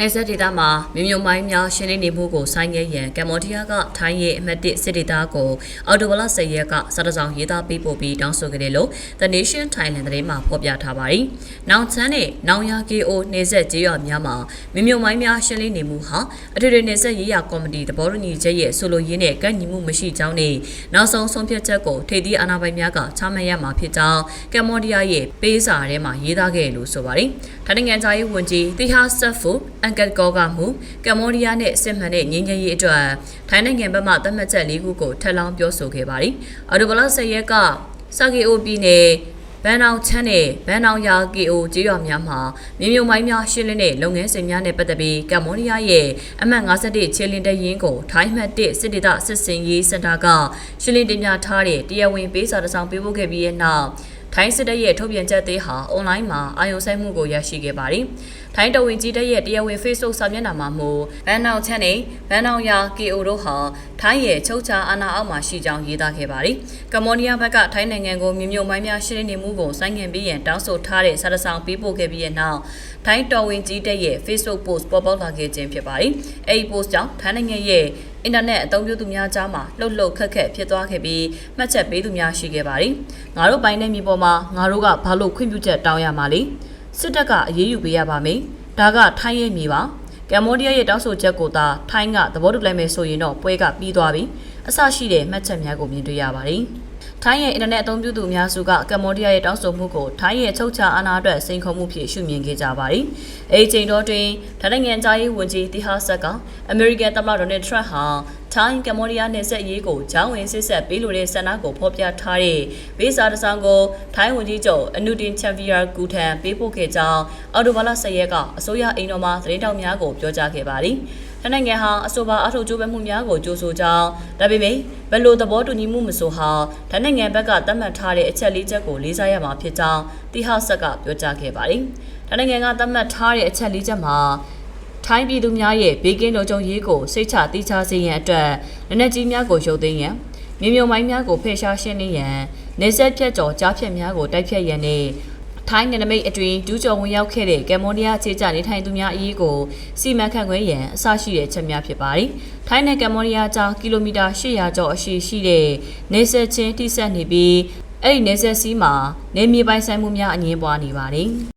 နေဆက်ဒေသမှာမြမြုံမိုင်းများရှင်းလင်းနေမှုကိုဆိုင်းခဲ့ရန်ကမ္ဘောဒီးယားကထိုင်းရဲ့အမတ်တစ်စစ်ဒေသကိုအော်တိုဘလ10ရက်ကစတစောင်းရေးသားပေးပို့ပြီးတောင်းဆိုခဲ့တယ်လို့ The Nation Thailand သတင်းမှာဖော်ပြထားပါတယ်။နောင်ချမ်းနဲ့နောင်ယာ KO နေဆက်ကြေးရွာများမှာမြမြုံမိုင်းများရှင်းလင်းနေမှုဟာအထွေထွေနေဆက်ရေးရာကော်မတီသဘောတူညီချက်ရဲ့ဆိုလိုရင်းနဲ့ကန့်ညီမှုမရှိကြောင်းနဲ့နောက်ဆုံးဆုံးဖြတ်ချက်ကိုထိပ်သီးအာဏာပိုင်များကချမှတ်ရမှာဖြစ်ကြောင်းကမ္ဘောဒီးယားရဲ့ပေးစာထဲမှာရေးသားခဲ့လို့ဆိုပါတယ်။ထိုင်းနိုင်ငံသားရေးဝန်ကြီးတီဟာဆက်ဖူအန်ကတ်ကောကမှုကမ္ဘောဒီးယားနဲ့စစ်မှန်တဲ့ငြိမ်းချမ်းရေးအတွက်ထိုင်းနိုင်ငံဘက်မှသတ်မှတ်ချက်၄ခုကိုထပ်လောင်းပြောဆိုခဲ့ပါတယ်။အော်တိုဘလဆယ်ရက်ကစာကီအိုပြည်နယ်ဘန်အောင်ချမ်းနဲ့ဘန်အောင်ယာကီအိုကြေးရွာများမှာမြေမြုံမိုင်းများရှင်းလင်းတဲ့လုပ်ငန်းစဉ်များနဲ့ပတ်သက်ပြီးကမ္ဘောဒီးယားရဲ့အမှတ်51ခြေလင်းတရင်ကိုထိုင်းမှတ်1စစ်ဒေသစစ်စင်ရေးစင်တာကရှင်းလင်းတင်ပြထားတဲ့တရားဝင်ပေးစာတစ်စောင်ပေးပို့ခဲ့ပြီးတဲ့နောက်ထိုင်းစစ်တပ်ရဲ့ထုတ်ပြန်ချက်သေးဟာအွန်လိုင်းမှာအာရုံစိုက်မှုကိုရရှိခဲ့ပါတယ်။ထိုင်းတော်ဝင်ကြီးတပ်ရဲ့တရားဝင် Facebook စာမျက်နှာမှာမို့ဘန်နောင်ချန်နဲ့ဘန်နောင်ယာ KO တို့ဟာထိုင်းရဲ့ချုပ်ချာအာဏာအောက်မှာရှိကြောင်းရေးသားခဲ့ပါတယ်။ကမ္ဘောဒီးယားဘက်ကထိုင်းနိုင်ငံကိုမြမြုံမိုင်းများရှင်းလင်းနေမှုကိုဆိုင်းငံ့ပြီးရန်တောင်းဆိုထားတဲ့စာတစောင်ပေးပို့ခဲ့ပြီးတဲ့နောက်ထိုင်းတော်ဝင်ကြီးတပ်ရဲ့ Facebook post ပေါ်ပေါက်လာခဲ့ခြင်းဖြစ်ပါတယ်။အဲဒီ post ကြောင့်ထိုင်းနိုင်ငံရဲ့အင်တာနက်အသုံးပြုသူများကြားမှာလှုပ်လှုပ်ခက်ခက်ဖြစ်သွားခဲ့ပြီးမှတ်ချက်ပေးသူများရှိခဲ့ပါတယ်။ငါတို့ပိုင်းတဲ့မြေပေါ်မှာငါတို့ကဘာလို့ခွင့်ပြုချက်တောင်းရမှာလဲ။ စစ်တပ်ကအရေးယူပေးရပါမယ်။ဒါကထိုင်းရဲ့မြေပါ။ကမ္ဘောဒီးယားရဲ့တောင်းဆိုချက်ကိုသာထိုင်းကသဘောတူလိုက်မယ်ဆိုရင်တော့ပွဲကပြီးသွားပြီ။အဆရှိတဲ့မှတ်ချက်များကိုမြင်တွေ့ရပါတယ်။ထိုင်းရဲ့အင်တာနက်အသုံးပြုသူအများစုကကမ္ဘောဒီးယားရဲ့တောင်းဆိုမှုကိုထိုင်းရဲ့ချုပ်ချာအာဏာအတွက်စိန်ခေါ်မှုဖြစ်ရှုမြင်ခဲ့ကြပါတယ်။အဲဒီချိန်တော့တွင်ထိုင်းနိုင်ငံသားရေးဝန်ကြီးတီဟာဆတ်က အမေရိကန်သမ္မတဒေါ်နယ်ထရန့်ဟာ ထိုင်းကမ္ဘောဒီးယားနယ်စပ်ရေးကိုဂျောင်းဝင်ဆစ်ဆက်ပေးလိုတဲ့ဆန္ဒကိုဖော်ပြထားတဲ့ဗီဇာတစ်စောင်ကိုထိုင်းဝန်ကြီးချုပ်အနုတင်ချန်ဗီယာကူထံပေးပို့ခဲ့ကြောင်းအော်တိုဘာလ10ရက်ကအစိုးရအိမ်တော်မှာသတင်းတောက်များကိုပြောကြားခဲ့ပါတယ်။ထိုင်းနိုင်ငံဟာအဆိုပါအထောက်အကျိုးပဲမှုများကိုကြိုးဆိုကြောင်းဒါပေမဲ့ဘယ်လိုသဘောတူညီမှုမဆိုဟာထိုင်းနိုင်ငံဘက်ကသတ်မှတ်ထားတဲ့အချက်လေးချက်ကိုလေးစားရမှာဖြစ်ကြောင်းတီဟာဆက်ကပြောကြားခဲ့ပါတယ်။ထိုင်းနိုင်ငံကသတ်မှတ်ထားတဲ့အချက်လေးချက်မှာ ထိုင်းပြည်သူများရဲ့ဘေးကင်းလုံခြုံရေးကိုစိတ်ချတိချစေရန်အတွက်လက်နက်ကြီးများကိုရုပ်သိမ်းရန်မြေမြုံမိုင်းများကိုဖယ်ရှားရှင်းလင်းရန်နေဆက်ဖြတ်ကျော်ကြားဖြတ်များကိုတိုက်ဖြတ်ရန်နဲ့ထိုင်းနယ်နိမိတ်အတွင်းဒူးကျော်ဝင်ရောက်ခဲ့တဲ့ကမ္ဘောဒီးယားအခြေချနေထိုင်သူများအရေးကိုစီမံခန့်ခွဲရန်အစရှိတဲ့ချက်များဖြစ်ပါတယ်။ထိုင်းနဲ့ကမ္ဘောဒီးယားကြားကီလိုမီတာ800ကျော်အရှည်ရှိတဲ့နေဆက်ချင်းတိဆက်နေပြီးအဲ့ဒီနေဆက်စီးမှာနေမြေပိုင်ဆိုင်မှုများအငင်းပွားနေပါတယ်။